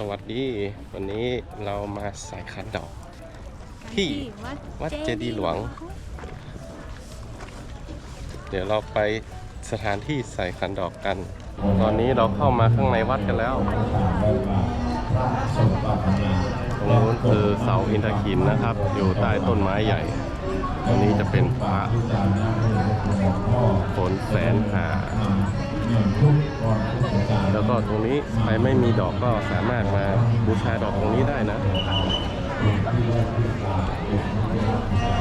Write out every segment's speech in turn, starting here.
สวัสดี วันนี้เรามาสายคันดอก ที่วัดเจดีย์หลวง เดี๋ยวเราไปสถานที่ใส่คันดอกกัน ตอนนี้เราเข้ามาข้างในวัดกันแล้วตรงนู้นคือเสาอินทคินนะครับ อยู่ใต้ต้นไม้ใหญ่ตรงนี้จะเป็นพระผลแสนหา แล้วก็ตรงนี้ใครไม่มีดอกก็สามารถมาบูชาดอกตรงนี้ได้นะ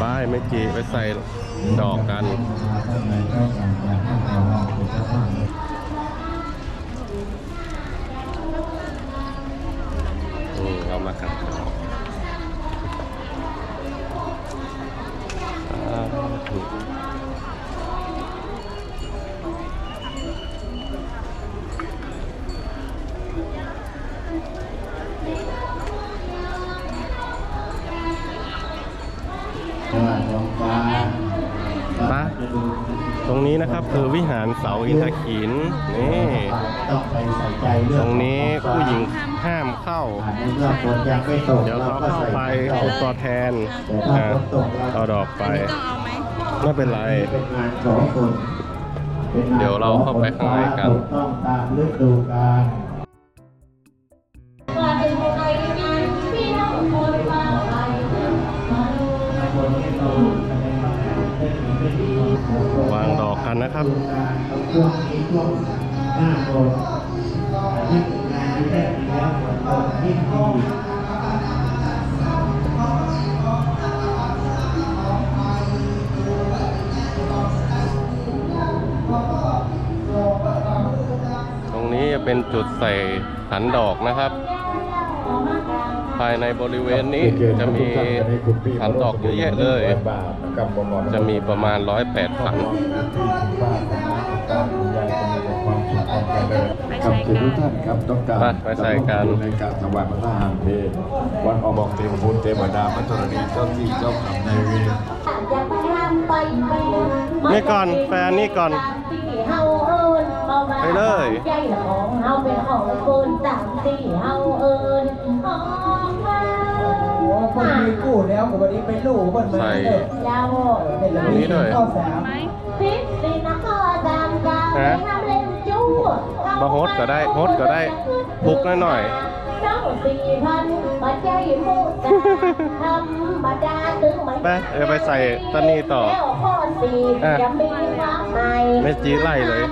ป้ายไม่จีไปใส่ดอกกันเรามากันสา นี้นะครับ คือวิหารเสาอินทขินนี่ต้องไปใส่ใจเรื่ตอรงงขอนี้ท้อผู้ฟ้าหญิงห้ามเข้าอ่าในเมื่อฝนยังไม่ตกเดี๋ยวเขาเข้าไปเราเป็นก็ตัวใส่แทนแต่ถ้าอะฝนตกเราเอาดอกไปต้องเอาไหมไม่เป็นไรเป็นงานของคนป็นงนเดี๋ยวเราเข้าไปข้างในกันถูกต้องตามฤดูกาลว่าเป็นคนไทยงานพี่น้องคนมาไทยมาดูันนะครับตกยิ่งดีตรงนี้จะเป็นจุดใส่ขันดอกนะครับ ภายในบริเวณนี้จะมีขันดอกเยอะแยะเลย จะมีประมาณร้อยแปดขันครับทุกท่านครับต้องการไปไปใส่กันในการถวายพระทหารเพลวันออกบอกเทวบุญเทวดาพระธรณีเจ้าที่เจ้ากรรมนายเวรอยากไปห้ามไปไปนี่ก่อนแฟนนี่ก่อน ที่เฮาเอิญมาว่า ไปเลยใจของเฮาเป็นของคนตามที่เฮาเอิญของมาโอ้คนมีกู้แล้วกับวันนี้ไปลู่คนมาใส่เลยเจ้าเป็นระตรงนี้เบีด้วยข้าวสามไหมพิษสินะก็ตามกาฮะทำเล่นจู้บะโฮดก็ได้โฮดก็ได้ปลุกหน่อยเจ้าสี่พันปัจจัยมูตาธรรมดาถึงไม่ไปเดี๋ยวไปใส่ต้นนี้ต่อแล้วข้อสี่อะจะมีมากมายไม่จีไล่เลย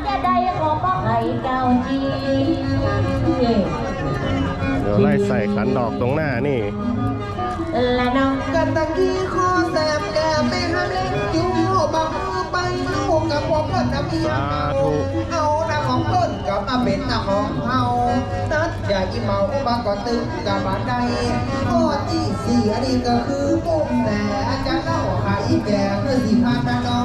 เดี๋ยวไล่ใส่ขันดอกตรงหน้านี่ และน้องกันตะกี้คอแสบแก้มไม่ห้ามเล่นยู่งหัวบังมือไปลูกกับพวเพิ่นน้ำเมียสาเอาหน้าของเพิ่นกับมาเป็นหน้าของเฮานัดอย่าอีเมาบางก็ตึงกับมาได้ข้อที่สี่อันนี้ก็คือปุ่มแต่อาจะเล่าหายแก่เพื่อสิพาตาน้อง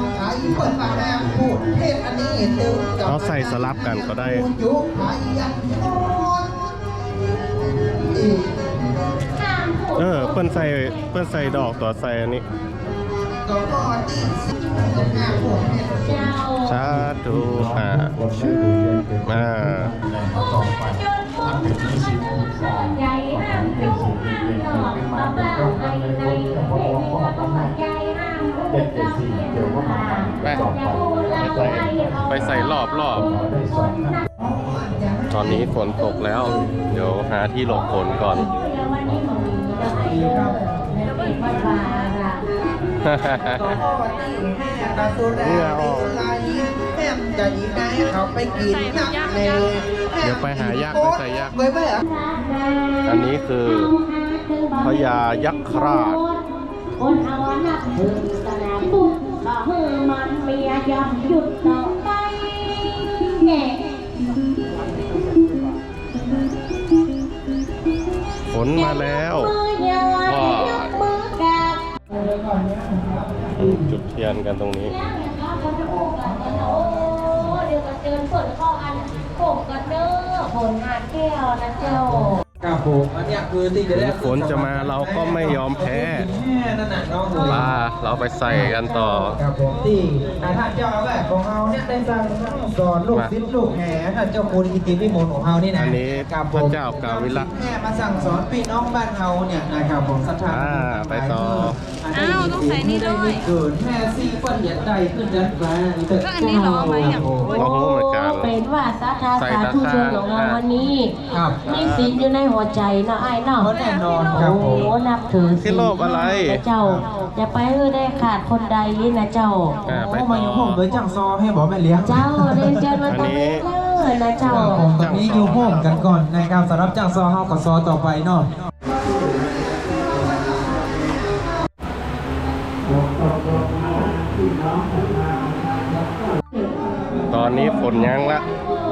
เพิ่นมาแรงพูดเทศอันนี้ตึงกับเขาใส่สลับกันก็ได้ยุคขายยันโอนอีกห้ามพูดเออเพื่อนใส่เพื่อนใส่ดอกต่อใส่อันนี้ก็พอที่สิบห้าพวกเนี่ยเจ้าสาธุอ่าคนชื่อเรียนเป็นอ่าแหล่งต่อไปท่านเป็นที่สิบองศาใหญ่ห้ามจุกห้ามหลอกมาบ้าไอ้ในเพลงก็ต้องใหญ่ห้ามพู เด็กเด็กสี่เดี๋ยวว่ามาไปไปใส่ไปใส่รอบรอบตอนนี้ฝนตกแล้ว เดี๋ยวหาที่หลบฝนก่อนเระบาราก็พอแม่ตาสุดาดีไลแม่จะยินได้เขาไปกินนักเลเดี๋ยวไปหายักษ์ไปใส่ยักษ์อันนี้คือพญายักษ์คราช คนเอานับถือศาสนาพุทธก็ให้มันเมียยอมหยุดต่อไปแง่ฝนมาแล้วมือยาวว้ายยกมือกราบจุดเทียนกันตรงนี้แล้วเนี่ยครับคนจะโอ้กันกันโอ้เดี๋ยวก็เจอฝนเข้าอันโขกกันเด้อฝนหาดแก้วนะเจ้า กับผมอันเนี้ยคือที่จะได้ฝนจะมาเราก็ไม่ยอมแพ้แม่นั่นน่ะน้องหนูปลาเราไปใส่กันต่อครับผมที่อ่าท่านเจ้าอาวาสของเราเนี่ยได้สั่งสอนลูกศิษย์ลูกแห่ท่านเจ้าคุณอิติวิมลของเรานี่นะอันนี้ครับผมพระเจ้ากาวิระแห่มาสั่งสอนพี่น้องบ้านเราเนี่ยนะครับผมศรัทธาอ่าไปต่อ อ้าวต้องใส่นี่ด้วย เกิดแห่ซี่ฟันเหยียดใดขึ้นยันฟ้านี่เถิดก็อันนี้เหรอไหมอะเรารู้เหมือนกันเป็นว่าสาธาใส่สาตะธุกร้าชนของเราวันนี้ครับมีศีลอยู่ในหัวใจเนาะไอ้เนาะแน่นอนครับผโอ้มนับถือที่โลภอะไรพเจ้าจะไปเพื่อได้ขาดคนใดนะเจ้าอ่าไปโอ้ต่มาอยู่ผมเลยจังซอให้บอกแม่เลี้ยงเจ้าเรียนเชิญมาตรงนี้เลยนะเจ้าครับผมตอนนี้อยู่ห้องกันก่อนนะครับสำหรับจังซอเฮากับซอต่อไปเนาะ ตอนนี้ฝนยังละ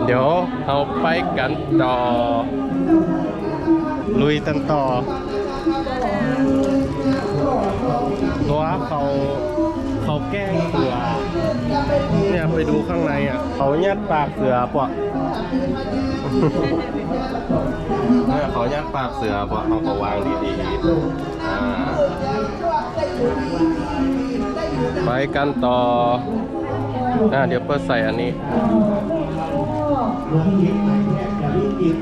เดี๋ยวเราไปกันต่อ ลุยกันต่อ ตัวเขาเขาแกล้งเสือ เนี่ยไปดูข้างในอะ เขายัดปากเสือปะเนี่ยเขายัดปากเสือปะเขาก็วางดีๆ อ่า ไปกันต่ออ่าเดี๋ยวเปิดใส่อันนี้หลวงยิงหมายแทบจะวิจิตร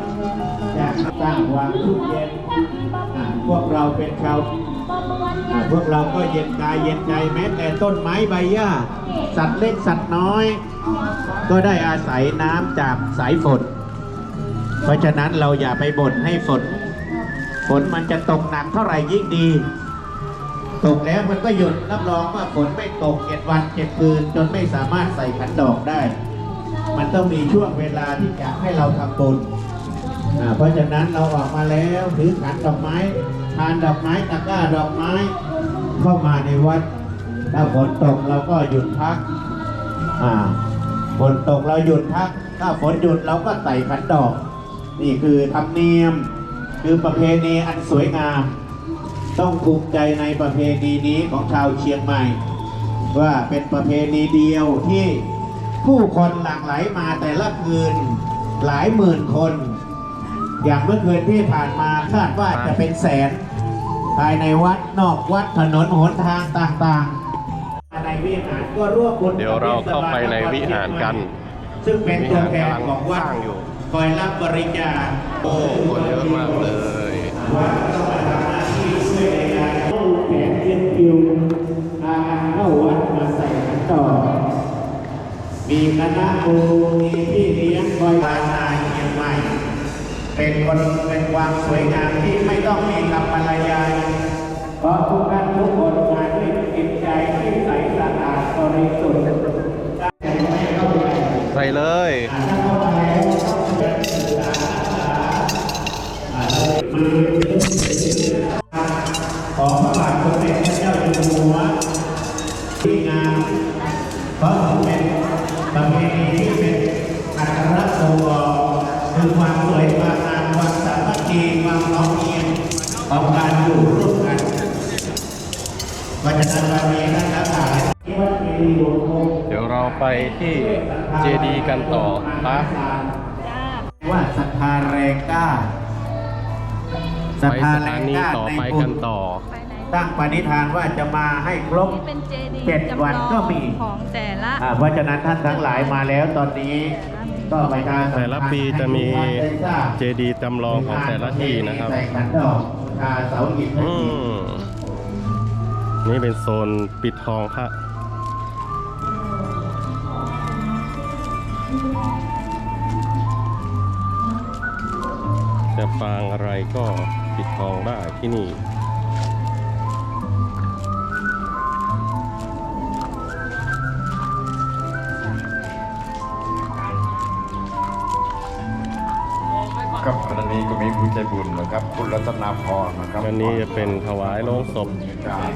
จากสร้างวามทุกเย็นพวกเราเป็นชาวอ่าพวกเราก็เย็นกายเย็นใจแม้แต่ต้นไม้ใบหญ้าสัตว์เล็กสัตว์น้อย ก็ได้อาศัยน้ำจากสายฝน เพราะฉะนั้นเราอย่าไปบ่นให้ฝน ฝนมันจะตกหนักเท่าไหร่ยิ่งดี ตกแล้วมันก็หยุดรับรองว่าฝนไม่ตกเจ็ดวันเจ็ดคืน จนไม่สามารถใส่ขันดอกได้ มันต้องมีช่วงเวลาที่จะให้เราทำบุญเพราะฉะนั้นเราออกมาแล้วถือขันดอกไม้ทานดอกไม้ตะกร้าดอกไม้ เข้ามาในวัด ถ้าฝนตกเราก็หยุดพักฝนตกเราหยุดพัก ถ้าฝนหยุดเราก็ใส่ขันดอก นี่คือธรรมเนียม คือประเพณีอันสวยงาม ต้องภูมิใจในประเพณีนี้ของชาวเชียงใหม่ ว่าเป็นประเพณีเดียวที่ผู้คนหลั่งไหลมาแต่ละคืนหลายหมื่นคน อย่างเมื่อคืนที่ผ่านมาคาดว่าจะเป็นแสน ภายในวัดนอกวัดถนนหนทางต่างๆในวิหารก็ร่วมบุญเดี๋ยวเราเข้าไปในวิหารกัน ซึ่งเป็นตัวแทนของวัดวิหารกำลังสร้างอยู่คอยรับบริจาคโอ้คนเยอะมากเลยต้องแขนเย็น คิวอาเข้าวัดมาใส่ขันต่อ มีคณะครูมีพี่เลี้ยงคอยภานาเชียงใหม่ เป็นคนเป็นความสวยงามที่ไม่ต้องมีคำบรรยายเพราะทุกท่านทุกคนมาด้วยจิตใจที่ใส เพราะฉะนั้นวันนี้ท่านทั้งหลายที่วัดเจดีย์หลวงพ่อเดี๋ยวเราไปที่เจดีย์กันต่อพระว่าศรัทธาแรงกล้าไปสถานีต่อไปกันต่อ ไปไหนตั้งปณิธานว่าจะมาให้ครบ นี่เป็นเจดีย์เจ็ดจำลองวันก็มีของแต่ละ อ่าเพราะฉะนั้นท่านทั้งหลายมาแล้วตอนนี้ ก็ไปทางแต่ละปีจะมีเจดีย์จำลองของแต่ละที่นะครับ ใส่ขันดอกทาเสาอิฐอืม นี่เป็นโซนปิดทองพระจะปางอะไรก็ปิดทองได้ที่นี่ครับวันนี้ก็มีผู้ใจบุญนะครับ คุณรัตนาพรนะครับวันนี้จะเป็นถวายโลงศพในการ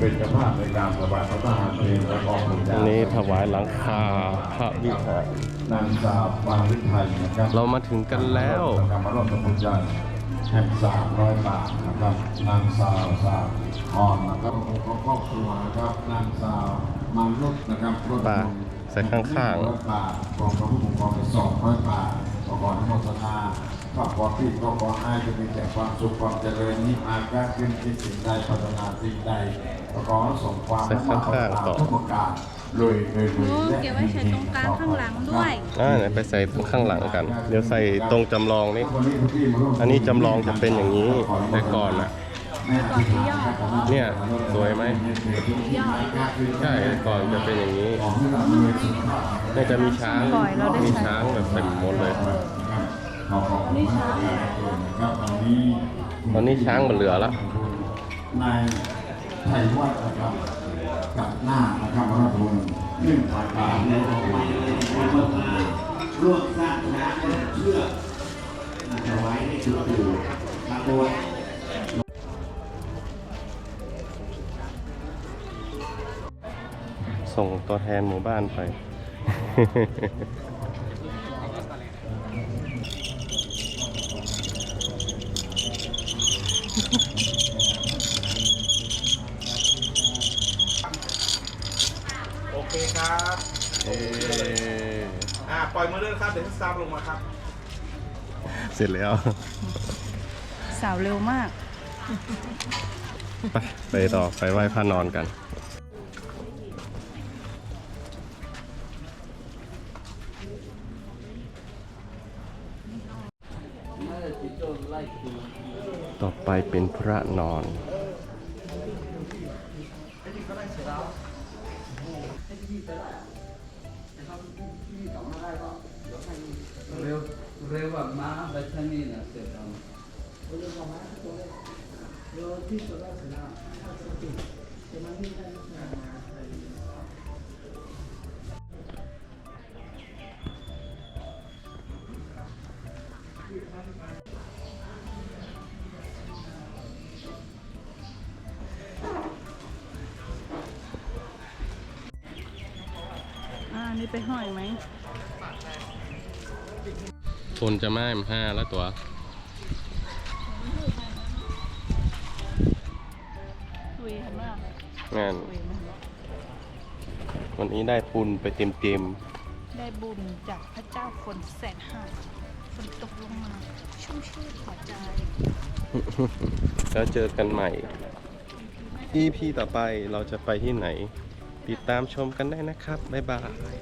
เป็นเจ้าภาพในการถวายพระทหารเพลงและกองบุญอันนี้ถวายหลังคาพระวิหารนางสาวปางวิไทยนะครับเรามาถึงกันแล้วกรรมรถบุญใหญ่แห่งสามร้อยบาทนะครับนางสาวสาวพรนะครับของครอบครัวนะครับนางสาวมันลุกนะครับรถป่าใส่ข้างๆร้อยบาทกองพระผู้ปกครองไปสองร้อยบาทขอขออนุโมทนา ข้าขอที่ก็ขอให้จะมีแต่ความสุขความเจริญยิ่งอาการขึ้นที่สิ่งใดพัฒนาสิ่งใดก็ขอส่งความใส่ข้างๆต่อทุกประการรวยรวยรวยโอ้เก็บไว้ใส่ตรงกลางข้างหลังด้วยอ่าไหนไปใส่ตรงข้างหลังกัน เดี๋ยวใส่ตรงจำลองนี่อันนี้จำลองจะเป็นอย่างนี้แต่ก่อนอะเนี่ยสวยไหมใช่แต่ก่อนจะเป็นอย่างนี้เนี่ยจะมีช้างบ่อยเราได้มีใช้ช้างแบบเต็มหมดเลยนี่ช้างครับ ตอนนี้ตอนนี้ช้างมันเหลือและนายไทยวัดนะครับกับหน้านะครับพระพุทธหนึ่งพันบาทในตรงนี้ร่วมสร้างช้างเชื่อกจะไว้ในจุดอยู่ตะโกนส่งตัวแทนหมู่บ้านไป โอเคครับเอ้ยอ่าปล่อยมือเลยครับ เดี๋ยวซับลงมาครับ เสร็จแล้ว สาวเร็วมาก ไปไปต่อไปไหว้พระนอนกัน เป็นพระนอน เร็วมาบัชนีนะเสร็จแล้วที่สุดแล้วเส ไปห้อยไหมทุนจะไม่มห้าแล้วตัวคุยกันมากงานคุยมากวันนี้ได้ปุนไปเต็มเต็มได้บุญจากพระเจ้าฝนแสนหาฝนตกลงมา ชุ่มชื่นหัวใจๆแล้วเจอกันใหม่ EP ต่อไปเราจะไปที่ไหน ติดตามชมกันได้นะครับ บ๊ายบาย